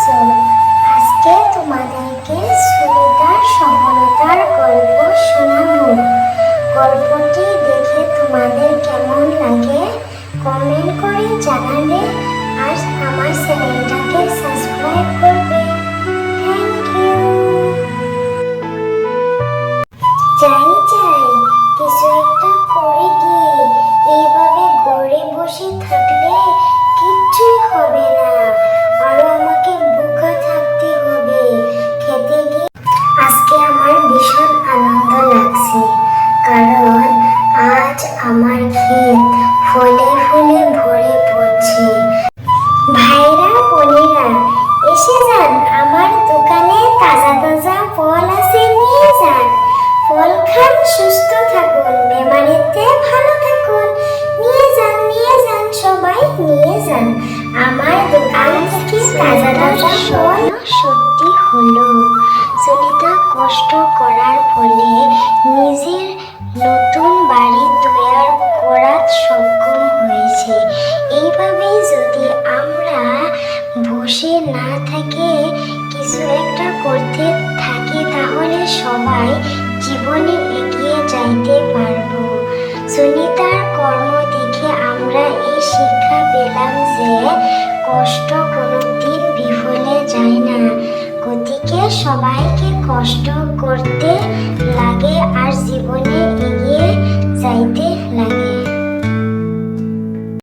শোনো আজকে তোমাদেরকে সুবিধার, সফলতার গল্প শোনাবো। গল্পটি দেখে তোমাদের কেমন লাগে কমেন্ট করে জানাবে আর আমার চ্যানেলটাকে সাবস্ক্রাইব করবে। থ্যাংক ইউ যাই যাই, কিছু একটা করে গিয়ে এইভাবে গড়ে বসে থাকলে ক্ষেত ফলে ফুলে ভরে পড়ছে। ভাইরা, বোনেরা, এসে যান, আমার দোকানে তাজা তাজা ফল আছে, নিয়ে যান। ফল খান, সুস্থ থাকুন বেমারিতে ভালো থাকুন। নিয়ে যান নিয়ে যান, সবাই নিয়ে যান। আমার দোকান থেকে তাজা তাজা ফল সত্যি হলো। সুনিতা কষ্ট করার ফলে নিজের নতুন থেকে কিছু একটা করতে থাকি, তাহলে সবাই জীবনে এগিয়ে যাইতে পারব। সুনিতার কর্ম দেখে আমরা এই শিক্ষা পেলাম যে কষ্ট কোনোদিন বিফলে যায় না। গতিকে সবাইকে কষ্ট করতে লাগে আর জীবনে